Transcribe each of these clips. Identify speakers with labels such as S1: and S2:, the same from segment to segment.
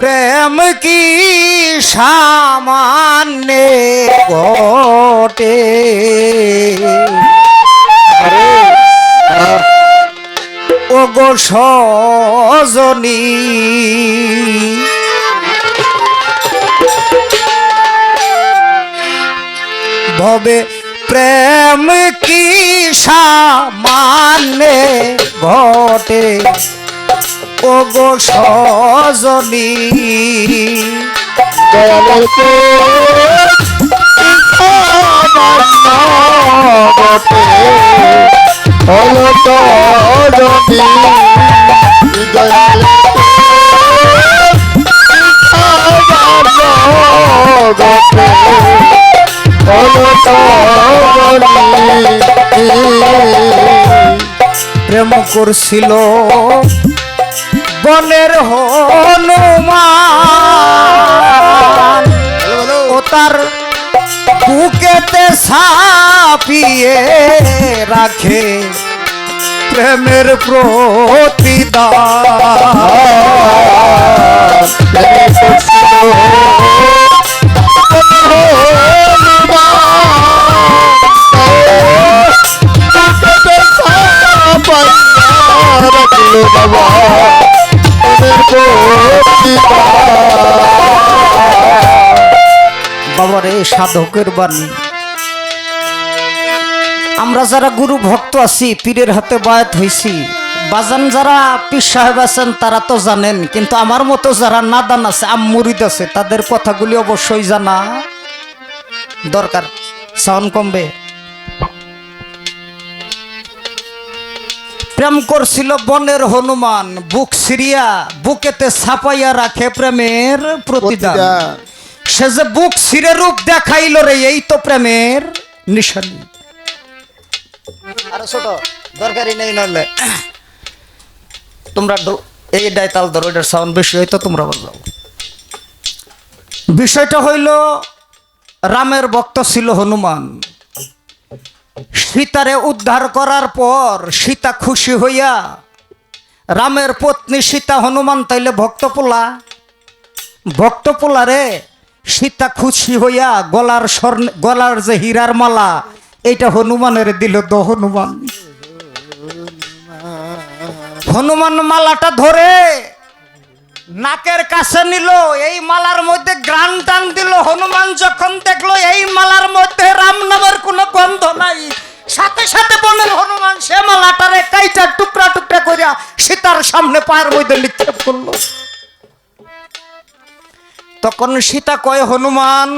S1: প্রেম কি সামান্য ঘটে? ও গো সজনী ভবে প্রেম কি সামান্য ঘটে? ও গো সজনী। প্রেম করছিল বনের হনুমান। ও তার বুকেতে ছাপিয়ে রাখে প্রেমের প্রতিদান। সাধকের বাণী। আমরা যারা গুরু ভক্ত আছি, পীরের হাতে বায়াত হইছি, বাজান যারা পীর সাহেব আছেন, তারা তো জানেন, কিন্তু আমার মতো যারা নাদান আছে আমুরিদ আছে, তাদের কথাগুলি অবশ্যই জানা দরকার। সাউন্ড কমবে। প্রেম করছিল বনের হনুমান বুক সিরিয়া বুকেতে ছাপাইয়া রাখে প্রেমের প্রতিদান। সে যে বুক সিরে রূপ দেখাইল রে এই তো প্রেমের নিশানি। আরে ছোট দরকারি নেই নলে তোমরা এই ডাইতাল ধরো এটার সাউন্ড বেশি হয়তো তোমরা বলল বিষয়টা হইল রামের ভক্ত ছিল হনুমান। সীতারে উদ্ধার করার পর সীতা খুশি হইয়া রামের পত্নী সীতা হনুমান তাইলে ভক্তপোলা। ভক্তপোলা রে সীতা খুশি হইয়া গলার স্বর্ণ, গলার যে হীরার মালা, এইটা হনুমানের দিল দ হনুমান। হনুমান মালাটা ধরে নাকের কাছে নিল, এই মালার মধ্যে গ্রান টান দিল। হনুমান যখন দেখল, এই মালার মধ্যে রাম নামের কোনো গন্ধ নাই। সাথে সাথে বনের হনুমান, সে মালাটারে কাইটা টুকরা টুকরা করিয়া সীতার সামনে পায়ের মধ্যে নিক্ষেপ করল। তখন সীতা কয়, হনুমান,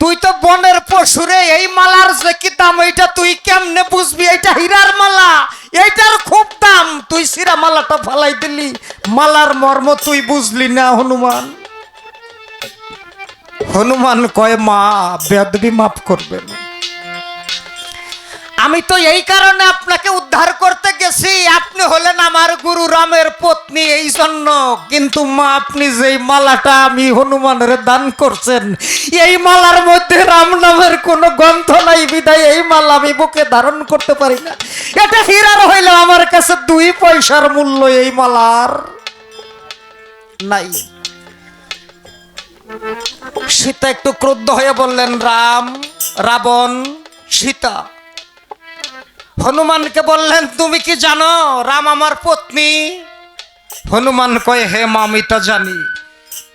S1: তুই তো বনের পশুরে, এই মালার যে কি দাম, এইটা তুই কেমনে বুঝবি? এটা হীরার মালা। এইটার খুব দাম। তুই সিরা মালাটা ফালাই দিলি, মালার মর্ম তুই বুঝলি না, হনুমান। হনুমান কয়, মা, বেদবি মাফ করবেন আমি তো এই কারণে আপনাকে উদ্ধার করতে গেছি। আপনি হলেন আমার গুরু রামের পত্নী এই জন্য। কিন্তু মা, আপনি যেই মালাটা আমি হনুমানের দান করছেন, এই মালার মধ্যে রাম নামের কোনো গন্ধ নাই বিদায় এই মালা আমি বুকে ধারণ করতে পারি না। এটা হীরার হইলে আমার কাছে দুই পয়সার মূল্য এই মালার নাই। সীতা একটু ক্রুদ্ধ হয়ে বললেন, রাম, রাবণ, সীতা হনুমানকে বললেন, তুমি কি জানো, রাম আমার পত্নী? হনুমান কয়, হে মা, আমি তা জানি।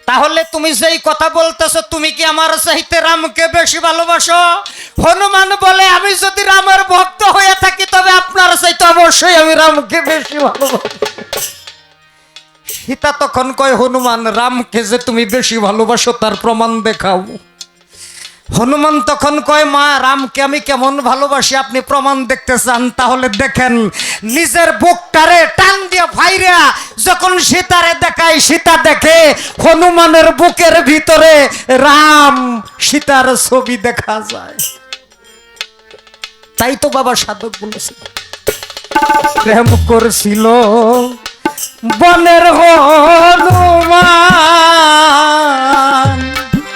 S1: তাহলে তুমি যেই কথা বলতেছো, তুমি কি আমার চাইতে রামকে বেশি ভালোবাসো? হনুমান বলে, আমি যদি রামের ভক্ত হয়ে থাকি, তবে আপনার চাইতে অবশ্যই আমি রামকে বেশি ভালোবাসি। সীতা তখন কয়, হনুমান, রামকে যে তুমি বেশি ভালোবাসো, তার প্রমাণ দেখাও। হনুমান তখন কয়, মা, রামকে আমি কেমন ভালোবাসি, আপনি প্রমাণ দেখতে চান, তাহলে দেখেন, নিজের বুকটারে টান দিয়ে ফাইরা যখন সীতারে দেখায়, সীতা দেখে হনুমানের বুকের ভিতরে রাম সীতার ছবি দেখা যায়। তাই তো বাবা সাধক বলেছে প্রেম করছিল বনের হনুমান।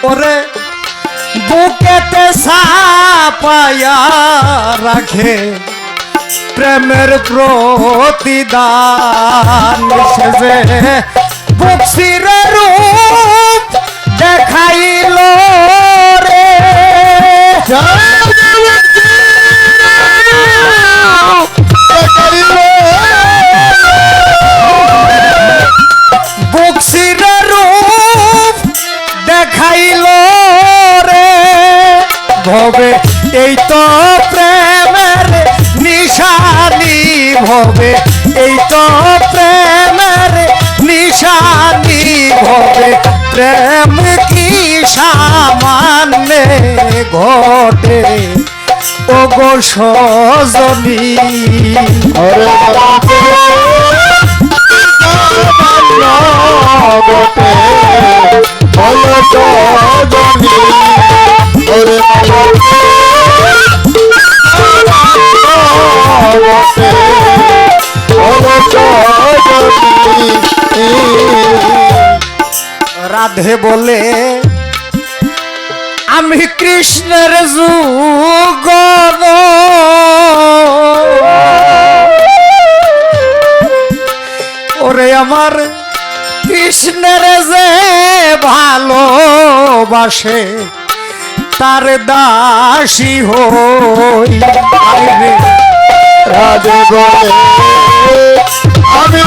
S1: ওরে বুকেতে সাপায়া রাখে। প্রেমের প্রতিদান সেজে বক্সির রূপ ভবে এই তো প্রেমের নিশানি ভবে এই তো প্রেমের নিশানি ভবে প্রেম কি সামান্যে ঘটে? ও গো সজনী
S2: হরে
S1: রাধে বলে, আমি কৃষ্ণের যুগ ওরে আমার কৃষ্ণের যে ভালোবাসে, তার দাসী হই।
S2: রাধে বলে আমি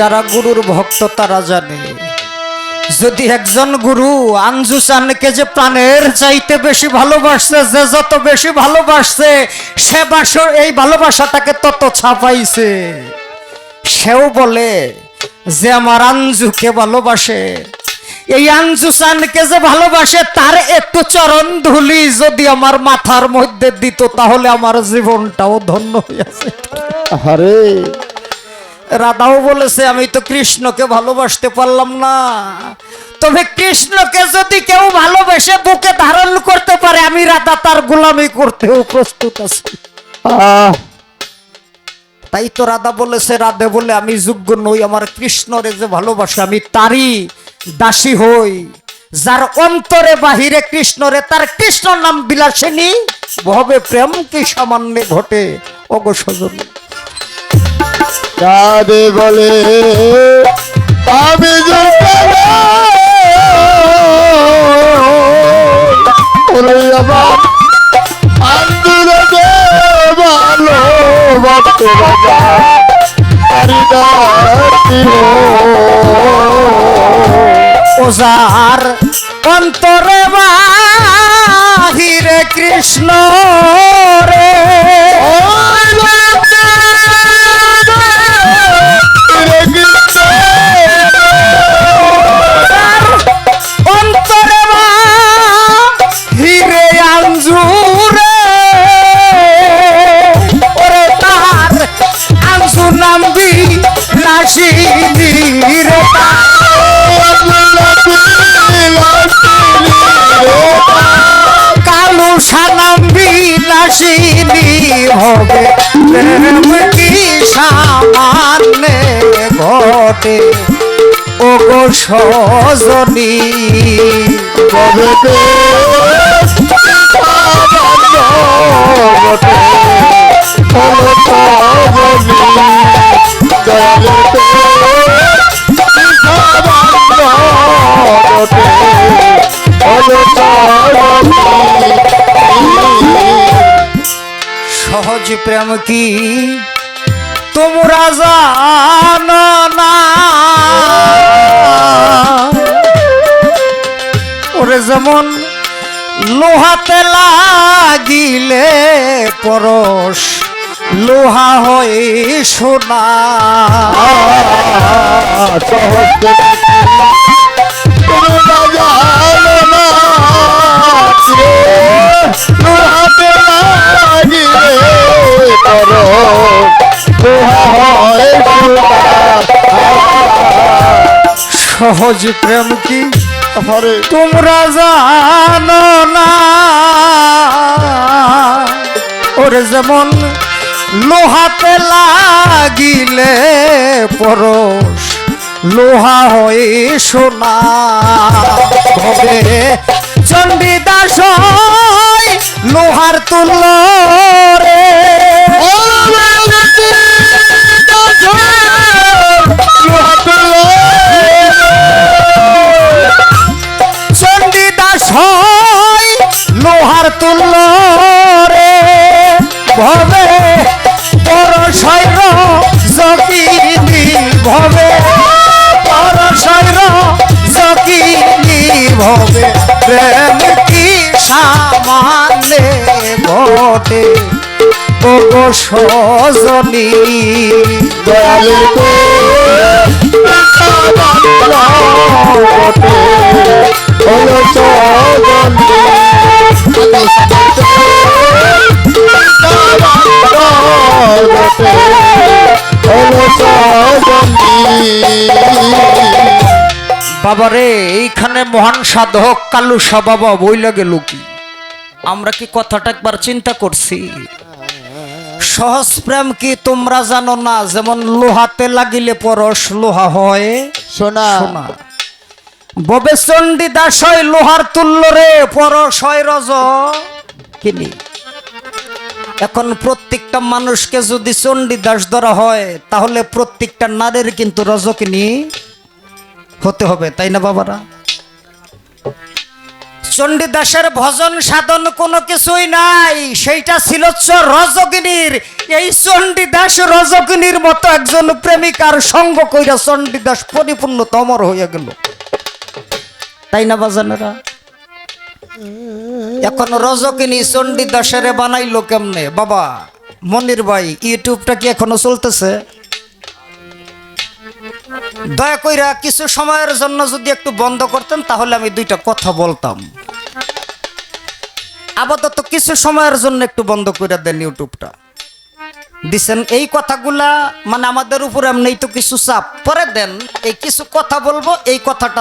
S1: যারা গুরুর ভক্ত তারা জানে। যদি একজন গুরু আঞ্জু চানকে যে প্রাণের চাইতে বেশি ভালোবাসছে যে যত বেশি ভালোবাসছে সে বাসর এই ভালোবাসাটাকে তত ছাপাইছে। সেও বলে যে আমার আঞ্জুকে ভালোবাসে। এই আঞ্জু চানকে যে ভালোবাসে, তার একটু চরণ ধুলি যদি আমার মাথার মধ্যে দিত, তাহলে আমার জীবনটাও ধন্য হইয়াছে
S2: আরে
S1: রাধাও বলেছে আমি তো কৃষ্ণকে ভালোবাসতে পারলাম না। তবে কৃষ্ণকে যদি কেউ ভালোবেসে বুকে ধারণ করতে পারে আমি রাধা তার গোলামি করতেও প্রস্তুত আছি। তাই তো রাধা বলেছে রাধে বলে আমি যোগ্য নই আমার কৃষ্ণরে যে ভালোবাসে আমি তারই দাসী হই। যার অন্তরে বাহিরে কৃষ্ণরে তার কৃষ্ণ নাম বিলাসিনী ভবে প্রেম কি সামান্য ঘটে? অগসজন
S2: রাধে বলে আমি আমার আন্দোলনে ভালো
S1: ওজার অন্তরে বাহিরে কৃষ্ণ নাসিনী রে তার কালু সানাম বিলাসিনী হবে কি সামান্যে ঘটে? ও গো সজনী সহজ লাগিলে পরশ লোহা হয়ে সোনা। সহজ প্রেম কি? তোমরা জানো না। ওরে যেমন লোহাতে লাগিলে পরশ লোহা হয়ে সোনা। ভবে চণ্ডীদাস লোহার তুল্য রে। রে ভবে পরশৈর জকিনি ভবে পরশৈর জকিনি ভবে প্রেম কি সামানে ঘটে ওগো সজনী
S2: দয়ালের
S1: বাবারে এইখানে মহান সাধক কালুসা বাবা বইলা গেল কি? আমরা কি কথাটা একবার চিন্তা করছি? সহজ প্রেম কি তোমরা জানো না যেমন লোহাতে লাগিলে পরশ লোহা হয়?
S2: সোনা
S1: সোনা ববে চণ্ডী দাস হয় লোহার তুল্য রে পরশ হয় রজ। কিনি এখন প্রত্যেকটা মানুষকে যদি চণ্ডী দাস ধরা হয় তাহলে প্রত্যেকটা নারীর কিন্তু রজকিনী হতে হবে, তাই না বাবারা? চণ্ডীদাসের ভজন সাধন কোনো কিছুই নাই, সেইটা ছিল রজকিনীর এই চণ্ডীদাস রজকিনীর মতো একজন প্রেমিকার সঙ্গ কইরা চণ্ডীদাস পরিপূর্ণ তমর হইয়া গেল। তাই না বাজানেরা? এখন রজকিনী চণ্ডীদাসের বানাইলো কেমনে? বাবা, মনির ভাই, ইউটিউবটা কি এখনও চলতেছে? দয়া কইরা কিছু সময়ের জন্য যদি একটু বন্ধ করতেন, তাহলে আমি দুইটা কথা বলতাম। আপাতত কিছু সময়ের জন্য একটু বন্ধ করে দেন ইউটিউবটা। দিছেন, এই কথাগুলা মানে আমাদের উপর এমনি তো কিছু চাপ। পরে দেন, এই কিছু কথা বলব, এই কথাটা